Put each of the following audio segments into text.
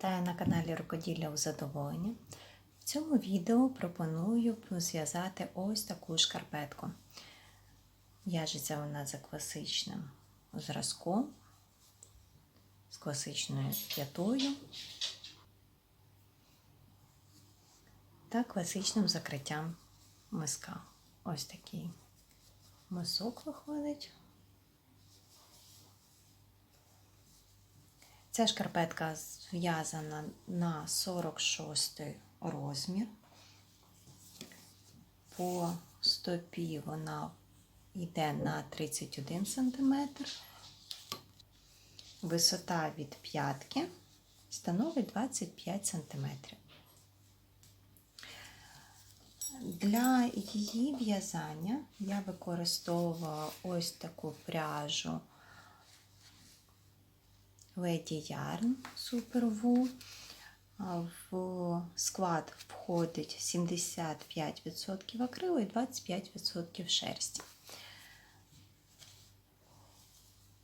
Вітаю на каналі Рукоділля у задоволення. В цьому відео пропоную зв'язати ось таку шкарпетку. В'яжеться вона за класичним зразком, з класичною п'ятою та класичним закриттям миска. Ось такий мисок виходить. Ця шкарпетка зв'язана на 46 розмір. По стопі вона йде на 31 см. Висота від п'ятки становить 25 см. Для її в'язання я використовувала ось таку пряжу Lady Yarn Super. В склад входить 75% акрилу і 25% шерсті.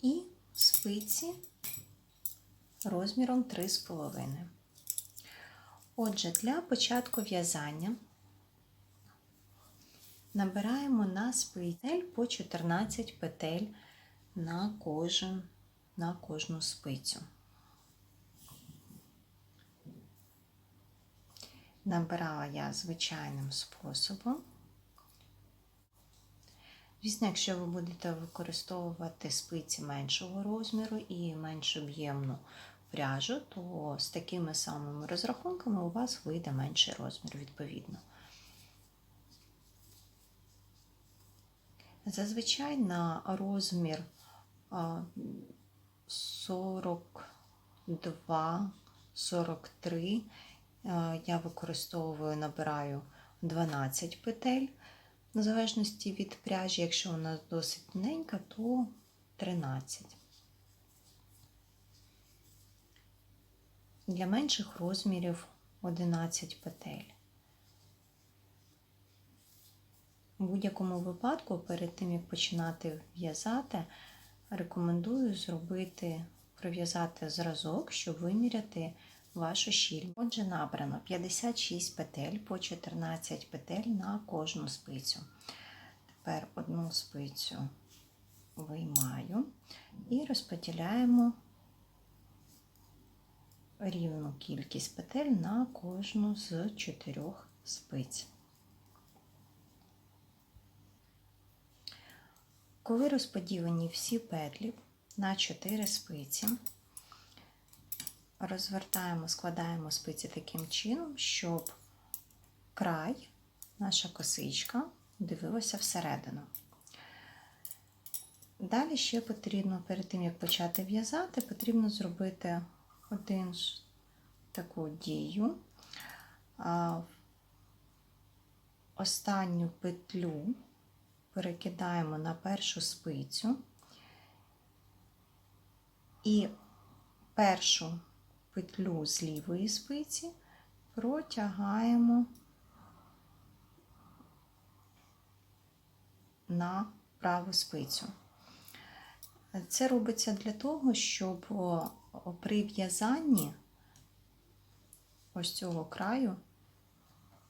І спиці розміром 3,5. Отже, для початку в'язання набираємо на спицель по 14 петель на кожен на кожну спицю. Набирала я звичайним способом. Звісно, якщо ви будете використовувати спиці меншого розміру і менш об'ємну пряжу, то з такими самими розрахунками у вас вийде менший розмір, відповідно. Зазвичай на розмір 42, 43. Я використовую, набираю 12 петель, в залежності від пряжі, якщо вона досить тоненька, то 13. Для менших розмірів 11 петель. У будь-якому випадку, перед тим, як починати в'язати, рекомендую зробити, пров'язати зразок, щоб виміряти вашу щіль. Отже, набрано 56 петель по 14 петель на кожну спицю. Тепер одну спицю виймаю і розподіляємо рівну кількість петель на кожну з чотирьох спиць. Коли розподілені всі петлі на 4 спиці, розвертаємо, складаємо спиці таким чином, щоб край, наша косичка, дивилася всередину. Далі ще потрібно, перед тим, як почати в'язати, потрібно зробити один таку дію. Останню петлю перекидаємо на першу спицю і першу петлю з лівої спиці протягаємо на праву спицю. Це робиться для того, щоб при в'язанні ось цього краю,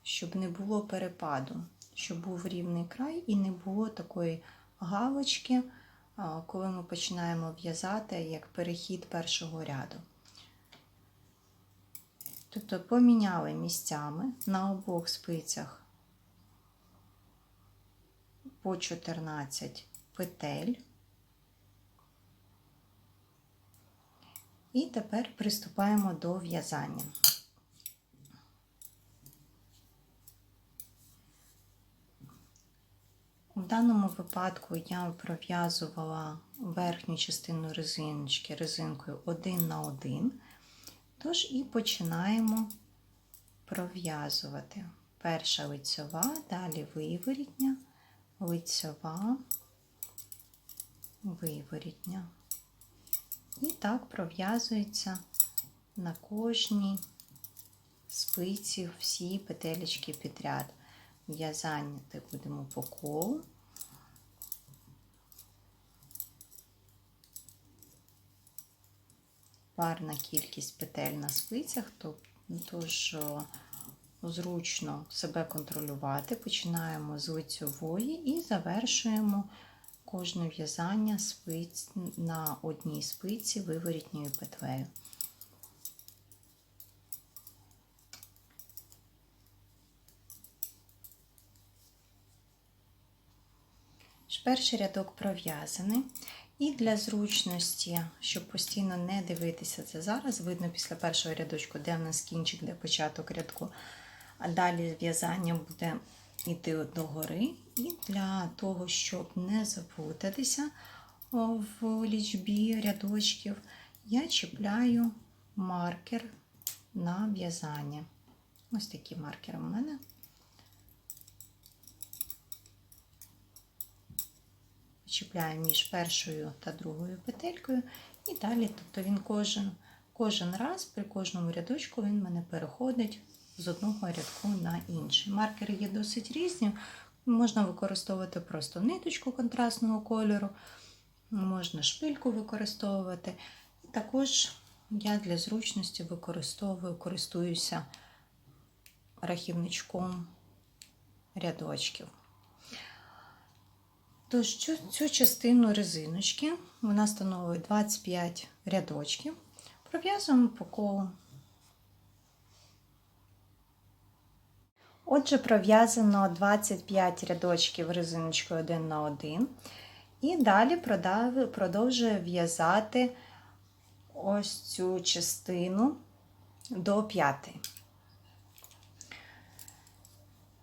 щоб не було перепаду щоб був рівний край і не було такої галочки, коли ми починаємо в'язати як перехід першого ряду. Тобто поміняли місцями на обох спицях по 14 петель. І тепер приступаємо до в'язання. В даному випадку я пров'язувала верхню частину резиночки резинкою один на один, тож і починаємо пров'язувати. Перша лицьова, далі виворітня, лицьова, виворітня. І так пров'язується на кожній спиці всі петелечки підряд. В'язання будемо по колу. парна кількість петель на спицях, тож зручно себе контролювати. Починаємо з лицьової і завершуємо кожне в'язання спиць на одній спиці виворітньою петлею. Перший рядок пров'язаний. І для зручності, щоб постійно не дивитися це зараз, видно після першого рядочку, де в нас кінчик, де початок рядку. А далі в'язання буде йти догори. І для того, щоб не заплутатися в лічбі рядочків, я чіпляю маркер на в'язання. Ось такі маркери у мене. Чіпляю між першою та другою петелькою, і далі, тобто він кожен, кожен раз при кожному рядочку він мене переходить з одного рядку на інший. Маркери є досить різні. Можна використовувати просто ниточку контрастного кольору, можна шпильку використовувати. І також я для зручності використовую, користуюся рахівничком рядочків. Тож цю, частину резиночки вона становить 25 рядочків. Пров'язуємо по колу. Отже, пров'язано 25 рядочків резиночкою 1 на 1. І далі продовжую в'язати ось цю частину до п'ятої.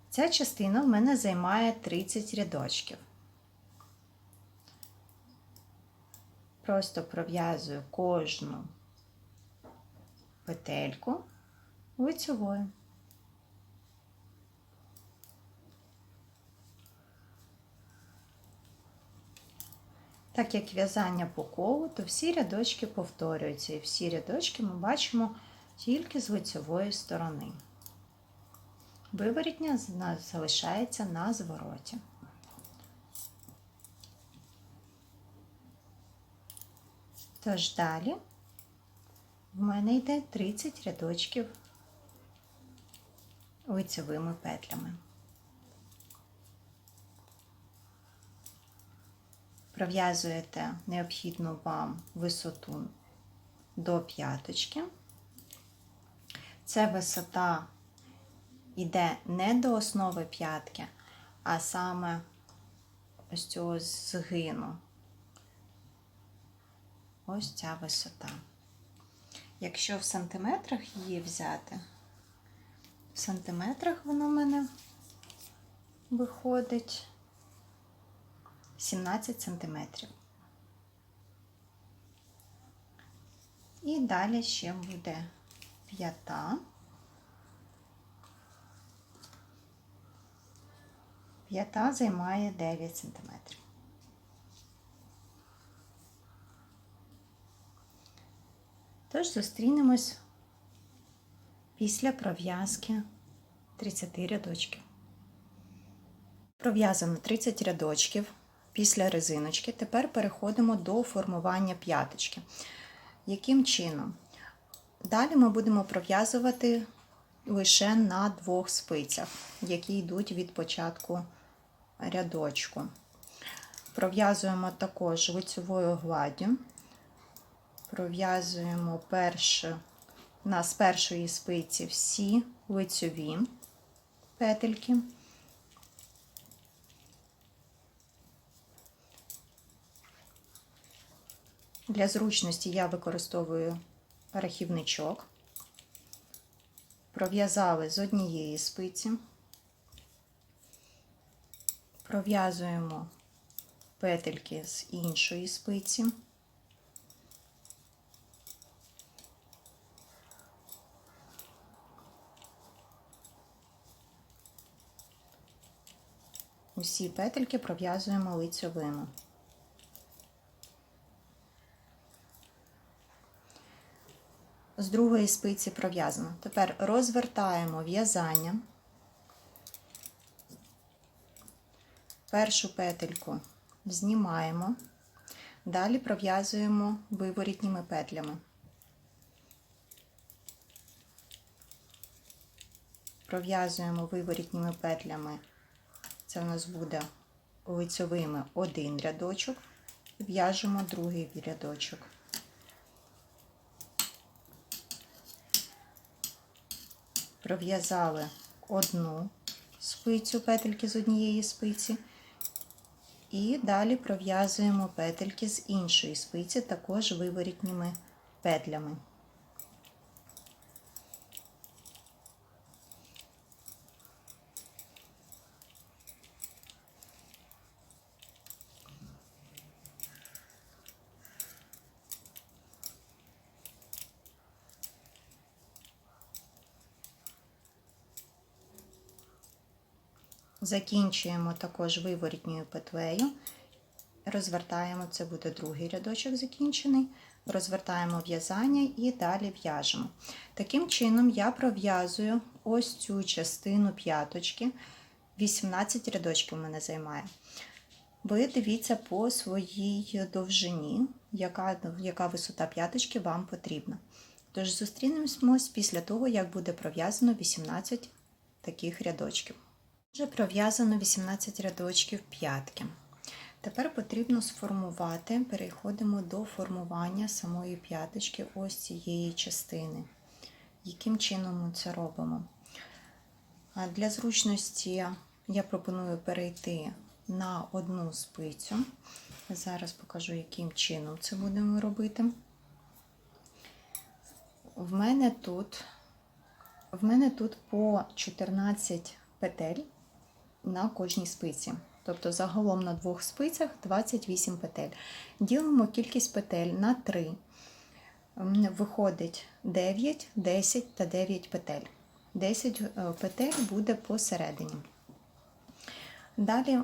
Ця частина в мене займає 30 рядочків. Просто пров'язую кожну петельку лицьовою. Так як в'язання по колу, то всі рядочки повторюються, і всі рядочки ми бачимо тільки з лицьової сторони. Виворітня залишається на звороті. Тож далі в мене йде 30 рядочків лицевими петлями. Пров'язуєте необхідну вам висоту до п'яточки. Це висота йде не до основи п'ятки, а саме ось цього згину. Ось ця висота. Якщо в сантиметрах її взяти, в сантиметрах воно в мене виходить 17 сантиметрів. І далі ще буде п'ята. П'ята займає 9 сантиметрів. Тож зустрінемось після пров'язки 30 рядочків. Пров'язано 30 рядочків після резиночки. Тепер переходимо до формування п'яточки. Яким чином? Далі ми будемо пров'язувати лише на двох спицях, які йдуть від початку рядочку. Пров'язуємо також лицевою гладдю пров'язуємо на з першої спиці всі лицьові петельки. Для зручності я використовую рахівничок. Пров'язали з однієї спиці, пров'язуємо петельки з іншої спиці. усі петельки пров'язуємо лицьовими. З другої спиці пров'язано. Тепер розвертаємо в'язання, першу петельку знімаємо, далі пров'язуємо виворітніми петлями. Пров'язуємо виворітніми петлями це у нас буде лицьовими один рядочок, в'яжемо другий рядочок. Пров'язали одну спицю петельки з однієї спиці. І далі пров'язуємо петельки з іншої спиці, також виворітніми петлями. Закінчуємо також виворітньою петлею. Розвертаємо, це буде другий рядочок закінчений. Розвертаємо в'язання і далі в'яжемо. Таким чином, я пров'язую ось цю частину п'яточки. 18 рядочків мене займає. Ви дивіться по своїй довжині, яка, яка висота п'яточки вам потрібна. Тож зустрінемось після того, як буде пров'язано 18 таких рядочків. Вже пров'язано 18 рядочків п'ятки. Тепер потрібно сформувати, переходимо до формування самої п'яточки ось цієї частини. Яким чином ми це робимо? Для зручності я пропоную перейти на одну спицю. Зараз покажу, яким чином це будемо робити. В мене тут, в мене тут по 14 петель на кожній спиці. Тобто загалом на двох спицях 28 петель. Ділимо кількість петель на 3. Виходить 9, 10 та 9 петель. 10 петель буде посередині. Далі,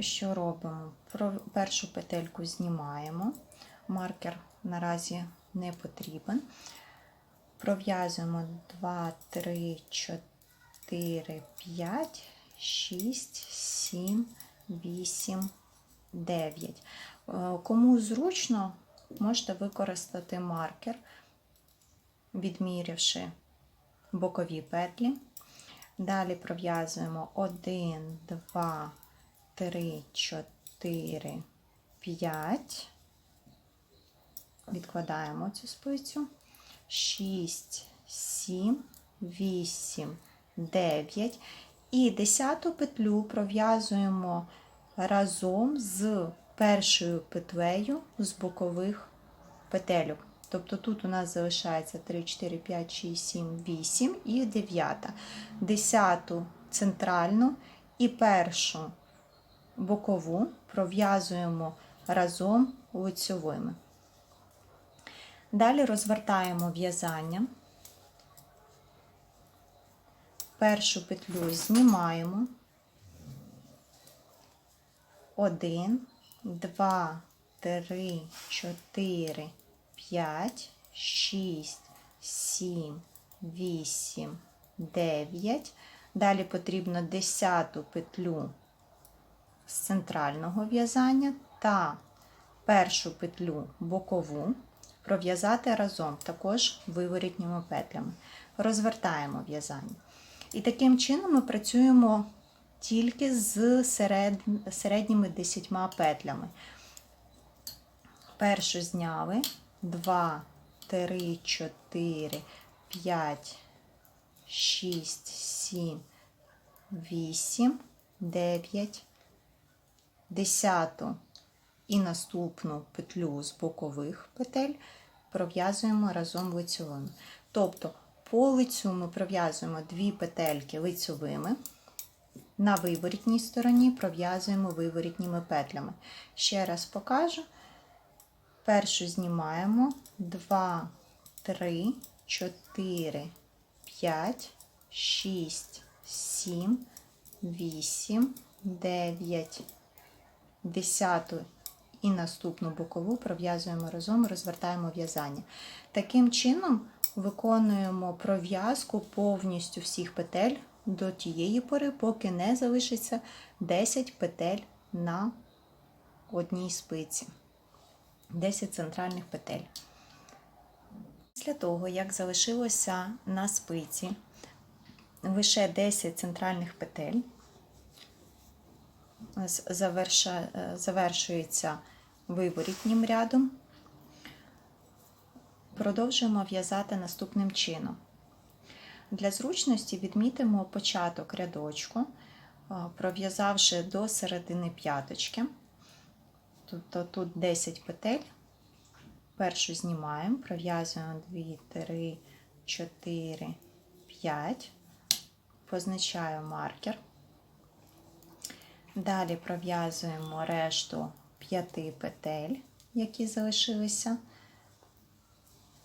що робимо? Першу петельку знімаємо. Маркер наразі не потрібен. Пров'язуємо 2, 3, 4, 5. 6, 7, 8, 9. Кому зручно, можете використати маркер, відмірявши бокові петлі. Далі пров'язуємо 1, 2, 3, 4, 5. Відкладаємо цю спицю. 6, 7, 8, 9. І десяту петлю пров'язуємо разом з першою петлею з бокових петельок. Тобто тут у нас залишається 3, 4, 5, 6, 7, 8 і 9. Десяту центральну і першу бокову пров'язуємо разом лицьовими. Далі розвертаємо в'язання першу петлю знімаємо. Один, два, три, чотири, п'ять, шість, сім, вісім, дев'ять. Далі потрібно десяту петлю з центрального в'язання та першу петлю бокову пров'язати разом, також виворітніми петлями. Розвертаємо в'язання. І таким чином ми працюємо тільки з серед... середніми 10 петлями. Першу зняли 2, 3, 4, 5, 6, 7, 8, 9, 10 і наступну петлю з бокових петель пров'язуємо разом лицьовими. Тобто по лицю ми пров'язуємо дві петельки лицьовими. На виворітній стороні пров'язуємо виворітніми петлями. Ще раз покажу. Першу знімаємо 2, 3, 4, 5, 6, 7, 8, 9, 10 і наступну бокову пров'язуємо разом, розвертаємо в'язання. Таким чином виконуємо пров'язку повністю всіх петель до тієї пори, поки не залишиться 10 петель на одній спиці. 10 центральних петель. Після того, як залишилося на спиці лише 10 центральних петель. Е, завершується виворітнім рядом. Продовжуємо в'язати наступним чином. Для зручності відмітимо початок рядочку, е, пров'язавши до середини п'яточки. Тобто тут 10 петель. Першу знімаємо, пров'язуємо 2, 3, 4, 5. Позначаю маркер. Далі пров'язуємо решту 5 петель, які залишилися.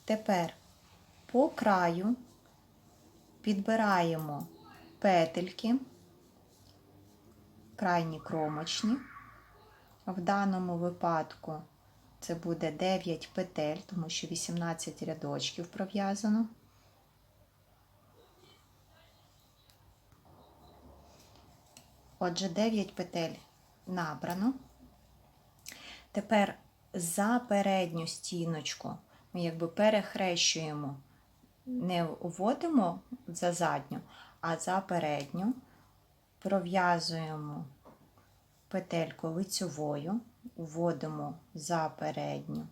Тепер по краю підбираємо петельки, крайні кромочні. В даному випадку це буде 9 петель, тому що 18 рядочків пров'язано. Отже, 9 петель набрано. Тепер за передню стіночку якби перехрещуємо, не вводимо за задню, а за передню, пров'язуємо петельку лицьовою, вводимо за передню,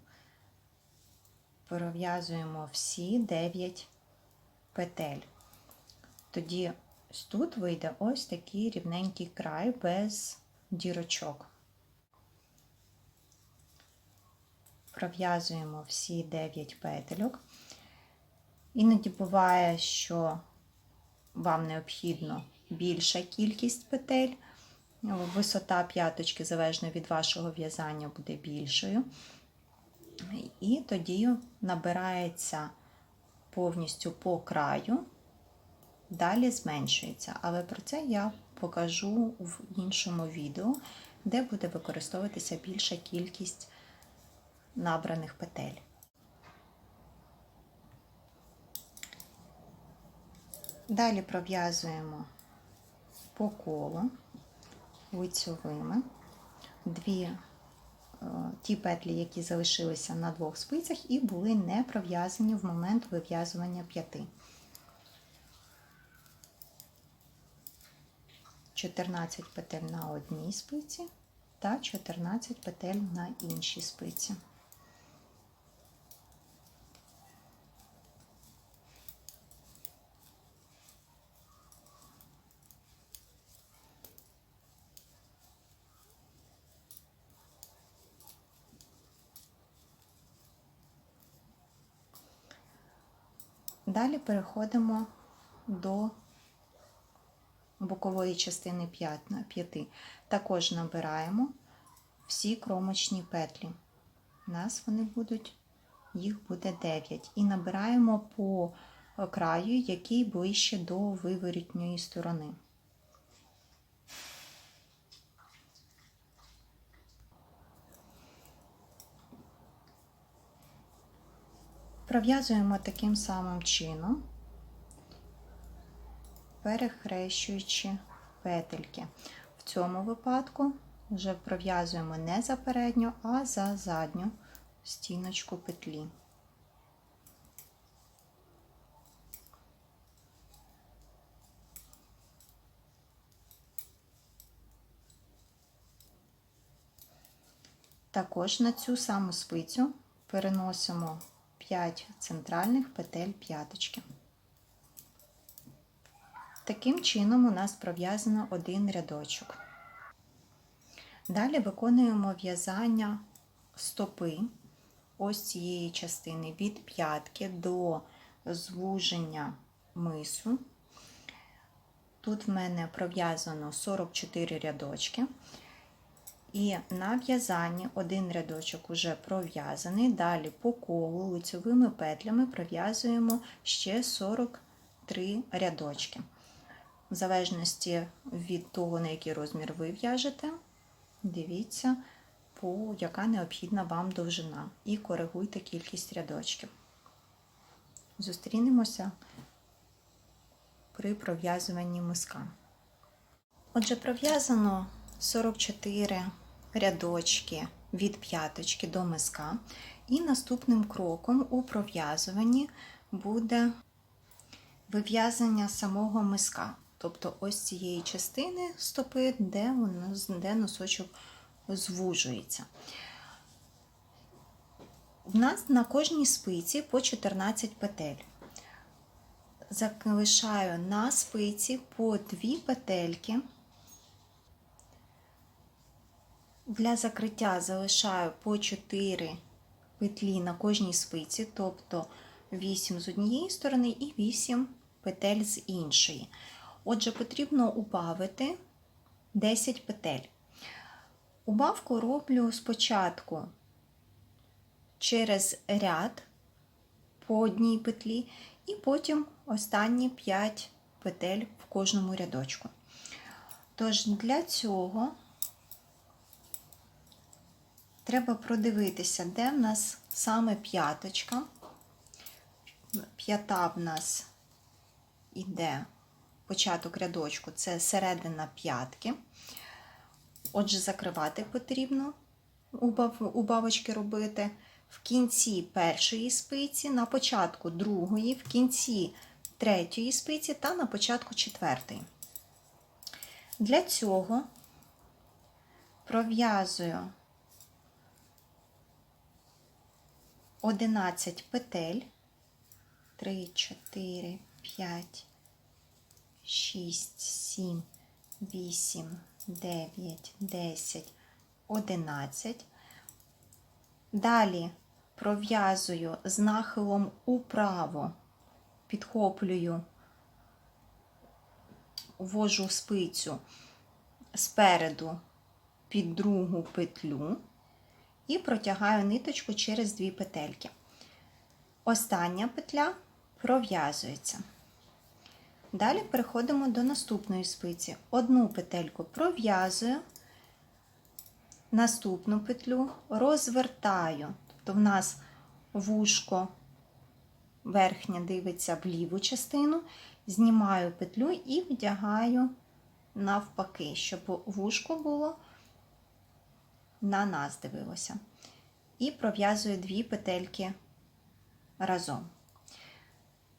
пров'язуємо всі 9 петель. Тоді тут вийде ось такий рівненький край без дірочок. Пров'язуємо всі 9 петельок. Іноді буває, що вам необхідно більша кількість петель. Висота п'яточки, залежно від вашого в'язання, буде більшою. І тоді набирається повністю по краю, далі зменшується. Але про це я покажу в іншому відео, де буде використовуватися більша кількість набраних петель. Далі пров'язуємо по колу лицьовими дві е, ті петлі, які залишилися на двох спицях і були не пров'язані в момент вив'язування п'яти. 14 петель на одній спиці та 14 петель на іншій спиці. Далі переходимо до бокової частини 5. Також набираємо всі кромочні петлі. У нас вони будуть, їх буде 9. І набираємо по краю, який ближче до виворітньої сторони. Пров'язуємо таким самим чином, перехрещуючи петельки. В цьому випадку вже пров'язуємо не за передню, а за задню стіночку петлі. Також на цю саму спицю переносимо 5 центральних петель п'яточки. Таким чином у нас пров'язано один рядочок. Далі виконуємо в'язання стопи ось цієї частини від п'ятки до звуження мису. Тут в мене пров'язано 44 рядочки. І на в'язанні один рядочок уже пров'язаний. Далі по колу лицевими петлями пров'язуємо ще 43 рядочки. В залежності від того, на який розмір ви в'яжете, дивіться, по яка необхідна вам довжина, і коригуйте кількість рядочків. Зустрінемося при пров'язуванні миска. Отже, пров'язано 44 рядочки від п'яточки до миска. І наступним кроком у пров'язуванні буде вив'язання самого миска. Тобто ось цієї частини стопи, де, у де носочок звужується. В нас на кожній спиці по 14 петель. Залишаю на спиці по 2 петельки. Для закриття залишаю по 4 петлі на кожній спиці, тобто 8 з однієї сторони і 8 петель з іншої. Отже, потрібно убавити 10 петель. Убавку роблю спочатку через ряд по одній петлі, і потім останні 5 петель в кожному рядочку. Тож для цього треба продивитися, де в нас саме п'яточка. П'ята в нас іде початок рядочку, це середина п'ятки. Отже, закривати потрібно убавочки робити в кінці першої спиці, на початку другої, в кінці третьої спиці та на початку четвертої. Для цього пров'язую 11 петель, 3, 4, 5, 6, 7, 8, 9, 10, 11. Далі пров'язую з нахилом управо, підхоплюю, ввожу спицю спереду під другу петлю і протягаю ниточку через дві петельки. Остання петля пров'язується. Далі переходимо до наступної спиці. Одну петельку пров'язую, наступну петлю розвертаю. Тобто в нас вушко верхнє дивиться в ліву частину, знімаю петлю і вдягаю навпаки, щоб вушко було на нас дивилося. І пров'язую дві петельки разом.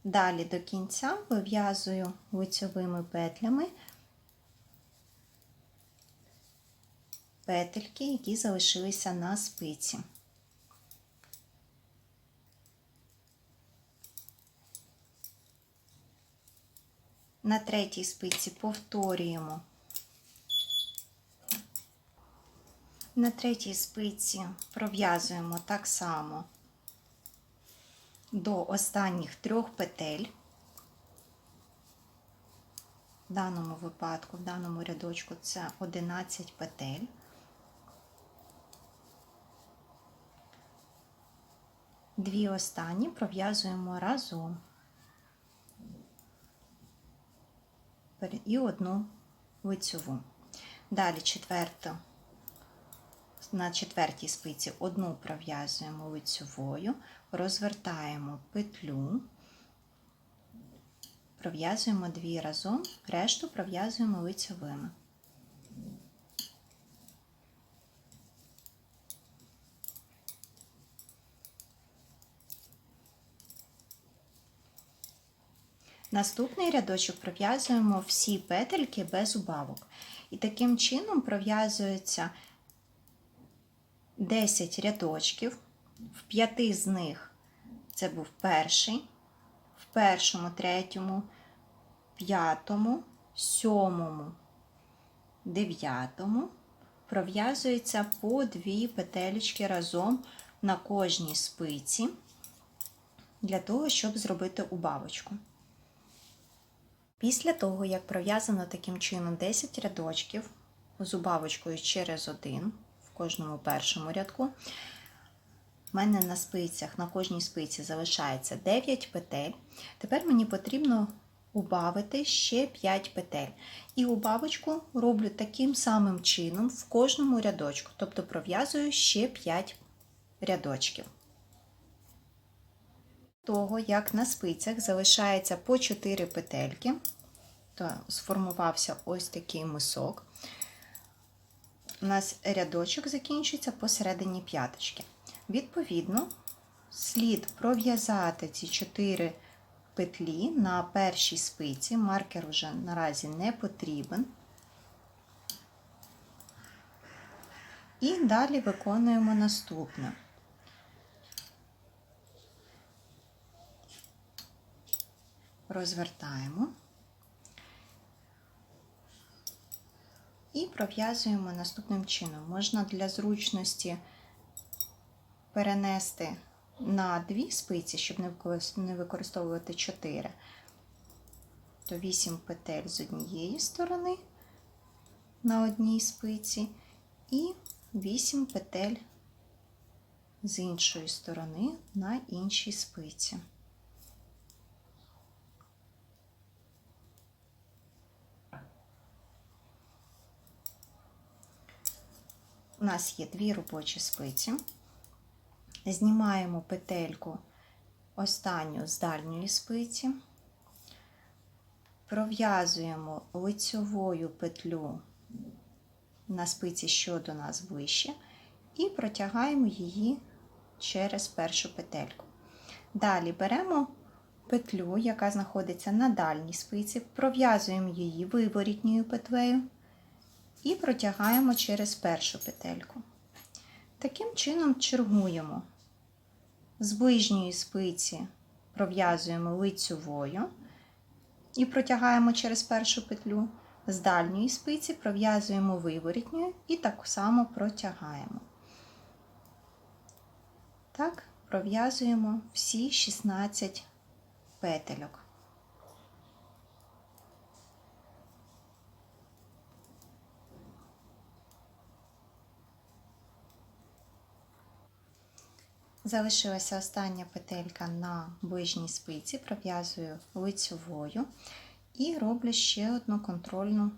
Далі до кінця вив'язую лицьовими петлями петельки, які залишилися на спиці. На третій спиці повторюємо. На третій спиці пров'язуємо так само до останніх трьох петель. В даному випадку, в даному рядочку це 11 петель. Дві останні пров'язуємо разом і одну лицьову. Далі четверту, на четвертій спиці одну пров'язуємо лицьовою, розвертаємо петлю, пров'язуємо дві разом, решту пров'язуємо лицьовими. Наступний рядочок пров'язуємо всі петельки без убавок. І таким чином пров'язується 10 рядочків, в п'яти з них це був перший, в першому, третьому, п'ятому, сьомому, дев'ятому пров'язується по дві петелечки разом на кожній спиці, для того, щоб зробити убавочку. Після того, як пров'язано таким чином 10 рядочків з убавочкою через один кожному першому рядку, в мене на спицях, на кожній спиці залишається 9 петель. Тепер мені потрібно убавити ще 5 петель. І убавочку роблю таким самим чином в кожному рядочку, тобто пров'язую ще 5 рядочків. Того, як на спицях залишається по 4 петельки, то сформувався ось такий мисок. У нас рядочок закінчується посередині п'яточки. Відповідно, слід пров'язати ці 4 петлі на першій спиці. Маркер уже наразі не потрібен. І далі виконуємо наступне. Розвертаємо і пров'язуємо наступним чином. Можна для зручності перенести на дві спиці, щоб не використовувати 4, то 8 петель з однієї сторони на одній спиці і 8 петель з іншої сторони на іншій спиці. У нас є дві робочі спиці. Знімаємо петельку останню з дальньої спиці, пров'язуємо лицьовою петлю на спиці, що до нас вище, і протягаємо її через першу петельку. Далі беремо петлю, яка знаходиться на дальній спиці, пров'язуємо її виворітньою петлею і протягаємо через першу петельку. Таким чином чергуємо. З ближньої спиці пров'язуємо лицьовою і протягаємо через першу петлю. З дальньої спиці пров'язуємо виворітньою і так само протягаємо. Так, пров'язуємо всі 16 петельок. Залишилася остання петелька на ближній спиці, пров'язую лицьовою і роблю ще одну контрольну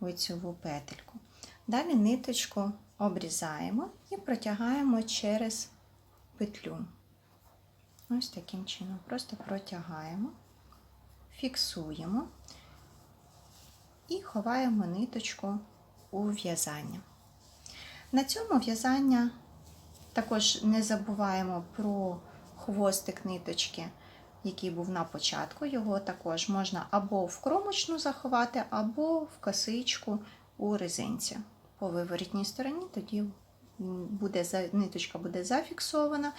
лицьову петельку. Далі ниточку обрізаємо і протягаємо через петлю. Ось таким чином. Просто протягаємо, фіксуємо і ховаємо ниточку у в'язання. На цьому в'язання також не забуваємо про хвостик ниточки, який був на початку. Його також можна або в кромочну заховати, або в косичку у резинці. По виворітній стороні, тоді буде, ниточка буде зафіксована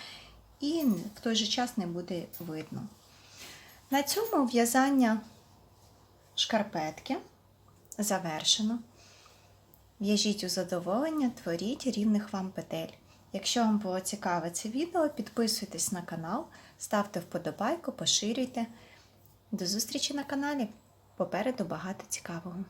і в той же час не буде видно. На цьому в'язання шкарпетки завершено. В'яжіть у задоволення, творіть рівних вам петель. Якщо вам було цікаве це відео, підписуйтесь на канал, ставте вподобайку, поширюйте. До зустрічі на каналі. Попереду багато цікавого.